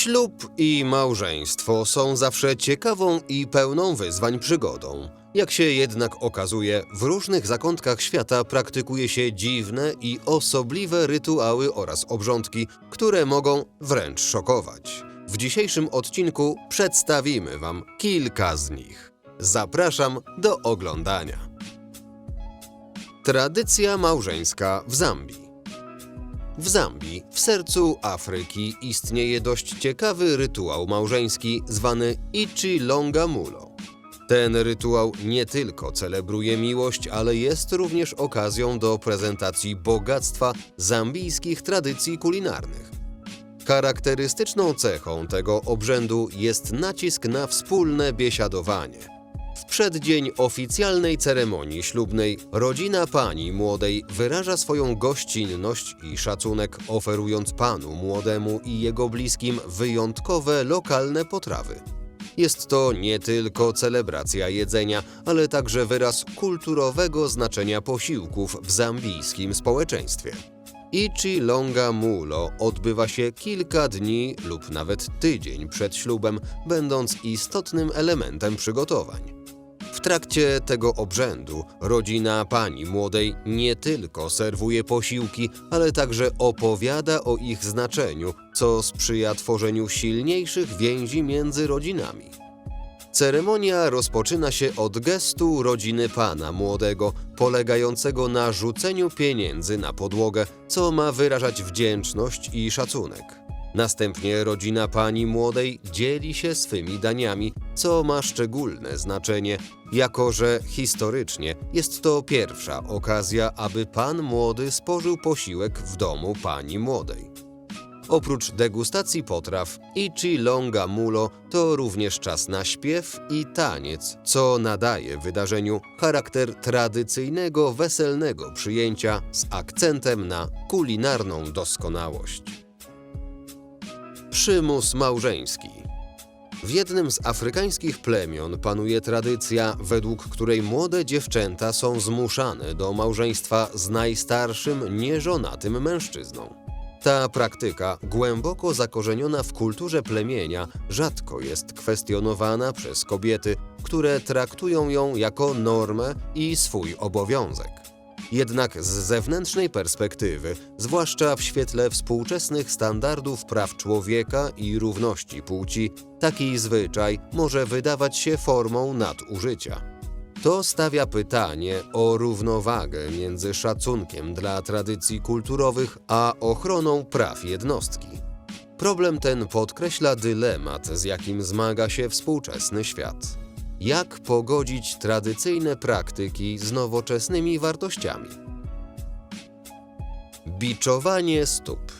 Ślub i małżeństwo są zawsze ciekawą i pełną wyzwań przygodą. Jak się jednak okazuje, w różnych zakątkach świata praktykuje się dziwne i osobliwe rytuały oraz obrządki, które mogą wręcz szokować. W dzisiejszym odcinku przedstawimy Wam kilka z nich. Zapraszam do oglądania. Tradycja małżeńska w Zambii. W Zambii, w sercu Afryki, istnieje dość ciekawy rytuał małżeński zwany Ichi Longa Mulo. Ten rytuał nie tylko celebruje miłość, ale jest również okazją do prezentacji bogactwa zambijskich tradycji kulinarnych. Charakterystyczną cechą tego obrzędu jest nacisk na wspólne biesiadowanie. W przeddzień oficjalnej ceremonii ślubnej rodzina pani młodej wyraża swoją gościnność i szacunek, oferując panu młodemu i jego bliskim wyjątkowe lokalne potrawy. Jest to nie tylko celebracja jedzenia, ale także wyraz kulturowego znaczenia posiłków w zambijskim społeczeństwie. Ichi Longa Mulo odbywa się kilka dni lub nawet tydzień przed ślubem, będąc istotnym elementem przygotowań. W trakcie tego obrzędu rodzina pani młodej nie tylko serwuje posiłki, ale także opowiada o ich znaczeniu, co sprzyja tworzeniu silniejszych więzi między rodzinami. Ceremonia rozpoczyna się od gestu rodziny pana młodego, polegającego na rzuceniu pieniędzy na podłogę, co ma wyrażać wdzięczność i szacunek. Następnie rodzina pani młodej dzieli się swymi daniami, co ma szczególne znaczenie, jako że historycznie jest to pierwsza okazja, aby pan młody spożył posiłek w domu pani młodej. Oprócz degustacji potraw, Ichi Longa Mulo to również czas na śpiew i taniec, co nadaje wydarzeniu charakter tradycyjnego, weselnego przyjęcia z akcentem na kulinarną doskonałość. Przymus małżeński. W jednym z afrykańskich plemion panuje tradycja, według której młode dziewczęta są zmuszane do małżeństwa z najstarszym, nieżonatym mężczyzną. Ta praktyka, głęboko zakorzeniona w kulturze plemienia, rzadko jest kwestionowana przez kobiety, które traktują ją jako normę i swój obowiązek. Jednak z zewnętrznej perspektywy, zwłaszcza w świetle współczesnych standardów praw człowieka i równości płci, taki zwyczaj może wydawać się formą nadużycia. To stawia pytanie o równowagę między szacunkiem dla tradycji kulturowych a ochroną praw jednostki. Problem ten podkreśla dylemat, z jakim zmaga się współczesny świat. Jak pogodzić tradycyjne praktyki z nowoczesnymi wartościami? Biczowanie stóp.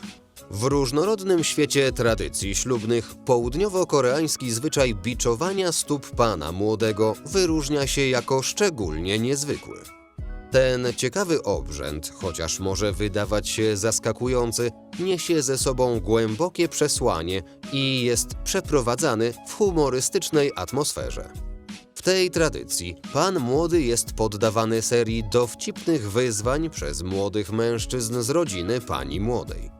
W różnorodnym świecie tradycji ślubnych południowo-koreański zwyczaj biczowania stóp pana młodego wyróżnia się jako szczególnie niezwykły. Ten ciekawy obrzęd, chociaż może wydawać się zaskakujący, niesie ze sobą głębokie przesłanie i jest przeprowadzany w humorystycznej atmosferze. W tej tradycji pan młody jest poddawany serii dowcipnych wyzwań przez młodych mężczyzn z rodziny pani młodej.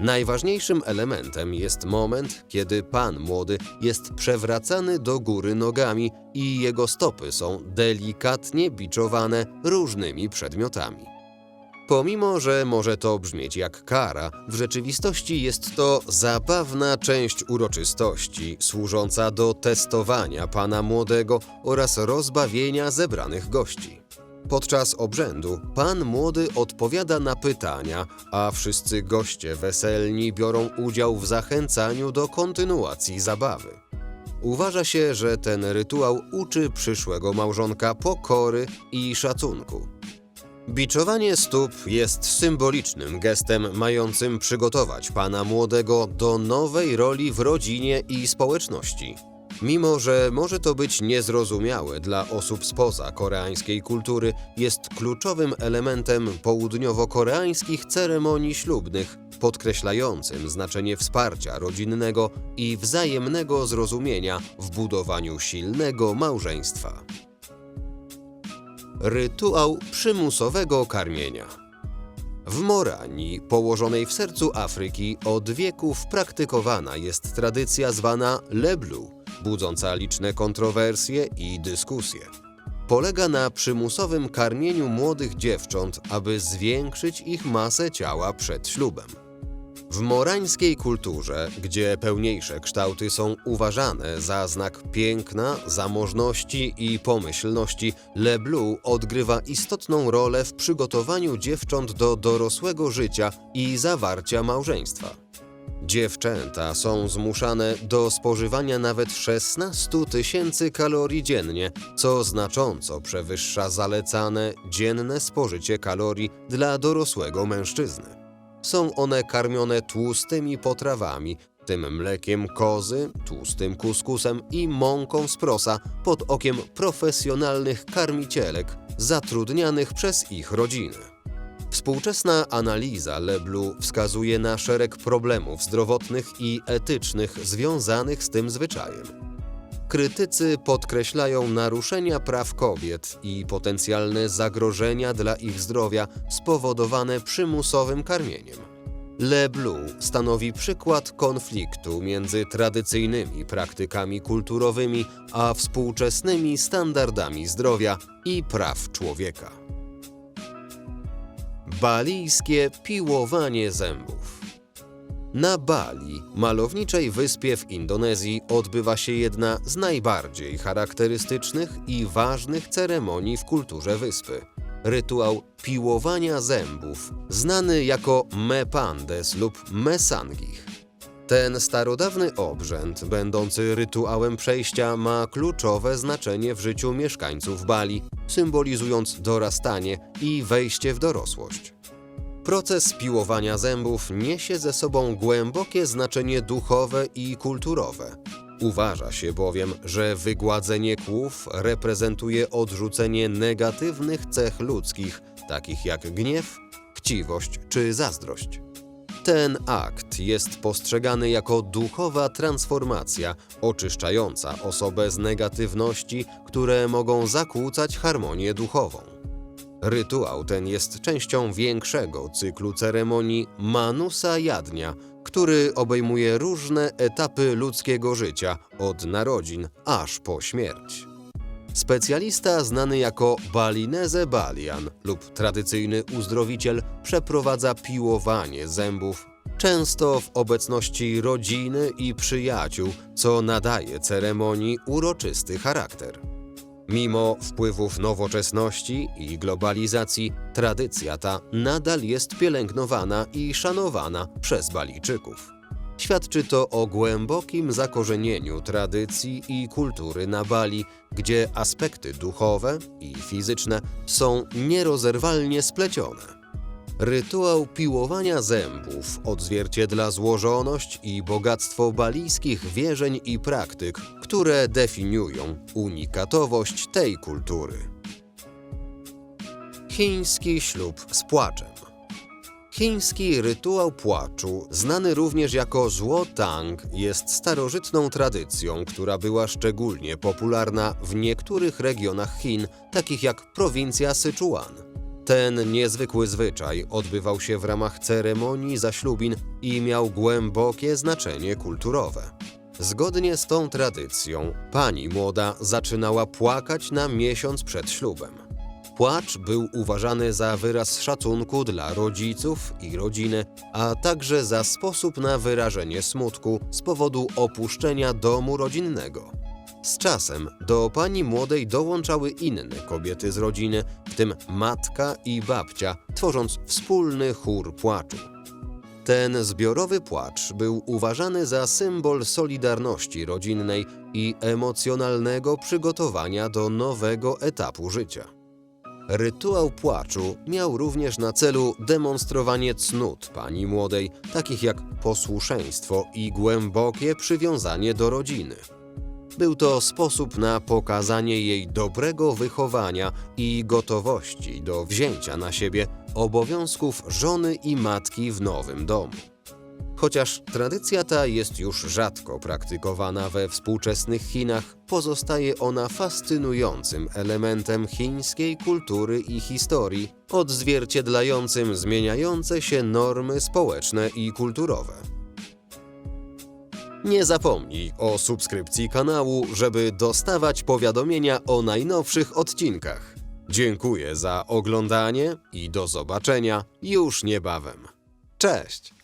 Najważniejszym elementem jest moment, kiedy pan młody jest przewracany do góry nogami i jego stopy są delikatnie biczowane różnymi przedmiotami. Pomimo, że może to brzmieć jak kara, w rzeczywistości jest to zabawna część uroczystości, służąca do testowania pana młodego oraz rozbawienia zebranych gości. Podczas obrzędu pan młody odpowiada na pytania, a wszyscy goście weselni biorą udział w zachęcaniu do kontynuacji zabawy. Uważa się, że ten rytuał uczy przyszłego małżonka pokory i szacunku. Biczowanie stóp jest symbolicznym gestem mającym przygotować pana młodego do nowej roli w rodzinie i społeczności. Mimo, że może to być niezrozumiałe dla osób spoza koreańskiej kultury, jest kluczowym elementem południowo-koreańskich ceremonii ślubnych, podkreślającym znaczenie wsparcia rodzinnego i wzajemnego zrozumienia w budowaniu silnego małżeństwa. Rytuał przymusowego karmienia. W Moranii, położonej w sercu Afryki, od wieków praktykowana jest tradycja zwana leblu, budząca liczne kontrowersje i dyskusje. Polega na przymusowym karmieniu młodych dziewcząt, aby zwiększyć ich masę ciała przed ślubem. W morańskiej kulturze, gdzie pełniejsze kształty są uważane za znak piękna, zamożności i pomyślności, leblu odgrywa istotną rolę w przygotowaniu dziewcząt do dorosłego życia i zawarcia małżeństwa. Dziewczęta są zmuszane do spożywania nawet 16 tysięcy kalorii dziennie, co znacząco przewyższa zalecane dzienne spożycie kalorii dla dorosłego mężczyzny. Są one karmione tłustymi potrawami, tym mlekiem kozy, tłustym kuskusem i mąką z prosa pod okiem profesjonalnych karmicielek zatrudnianych przez ich rodziny. Współczesna analiza leblu wskazuje na szereg problemów zdrowotnych i etycznych związanych z tym zwyczajem. Krytycy podkreślają naruszenia praw kobiet i potencjalne zagrożenia dla ich zdrowia spowodowane przymusowym karmieniem. Leblu stanowi przykład konfliktu między tradycyjnymi praktykami kulturowymi a współczesnymi standardami zdrowia i praw człowieka. Balijskie piłowanie zębów. Na Bali, malowniczej wyspie w Indonezji, odbywa się jedna z najbardziej charakterystycznych i ważnych ceremonii w kulturze wyspy rytuał piłowania zębów, znany jako mepandes lub mesangich. Ten starodawny obrzęd, będący rytuałem przejścia, ma kluczowe znaczenie w życiu mieszkańców Bali, symbolizując dorastanie i wejście w dorosłość. Proces piłowania zębów niesie ze sobą głębokie znaczenie duchowe i kulturowe. Uważa się bowiem, że wygładzenie kłów reprezentuje odrzucenie negatywnych cech ludzkich, takich jak gniew, chciwość czy zazdrość. Ten akt jest postrzegany jako duchowa transformacja, oczyszczająca osobę z negatywności, które mogą zakłócać harmonię duchową. Rytuał ten jest częścią większego cyklu ceremonii Manusa Jadnia, który obejmuje różne etapy ludzkiego życia, od narodzin aż po śmierć. Specjalista znany jako Balineze Balian lub tradycyjny uzdrowiciel przeprowadza piłowanie zębów, często w obecności rodziny i przyjaciół, co nadaje ceremonii uroczysty charakter. Mimo wpływów nowoczesności i globalizacji, tradycja ta nadal jest pielęgnowana i szanowana przez Balijczyków. Świadczy to o głębokim zakorzenieniu tradycji i kultury na Bali, gdzie aspekty duchowe i fizyczne są nierozerwalnie splecione. Rytuał piłowania zębów odzwierciedla złożoność i bogactwo balijskich wierzeń i praktyk, które definiują unikatowość tej kultury. Chiński ślub z płaczem. Chiński rytuał płaczu, znany również jako zło tang, jest starożytną tradycją, która była szczególnie popularna w niektórych regionach Chin, takich jak prowincja Syczuan. Ten niezwykły zwyczaj odbywał się w ramach ceremonii zaślubin i miał głębokie znaczenie kulturowe. Zgodnie z tą tradycją, pani młoda zaczynała płakać na miesiąc przed ślubem. Płacz był uważany za wyraz szacunku dla rodziców i rodziny, a także za sposób na wyrażenie smutku z powodu opuszczenia domu rodzinnego. Z czasem do pani młodej dołączały inne kobiety z rodziny, w tym matka i babcia, tworząc wspólny chór płaczu. Ten zbiorowy płacz był uważany za symbol solidarności rodzinnej i emocjonalnego przygotowania do nowego etapu życia. Rytuał płaczu miał również na celu demonstrowanie cnót pani młodej, takich jak posłuszeństwo i głębokie przywiązanie do rodziny. Był to sposób na pokazanie jej dobrego wychowania i gotowości do wzięcia na siebie obowiązków żony i matki w nowym domu. Chociaż tradycja ta jest już rzadko praktykowana we współczesnych Chinach, pozostaje ona fascynującym elementem chińskiej kultury i historii, odzwierciedlającym zmieniające się normy społeczne i kulturowe. Nie zapomnij o subskrypcji kanału, żeby dostawać powiadomienia o najnowszych odcinkach. Dziękuję za oglądanie i do zobaczenia już niebawem. Cześć!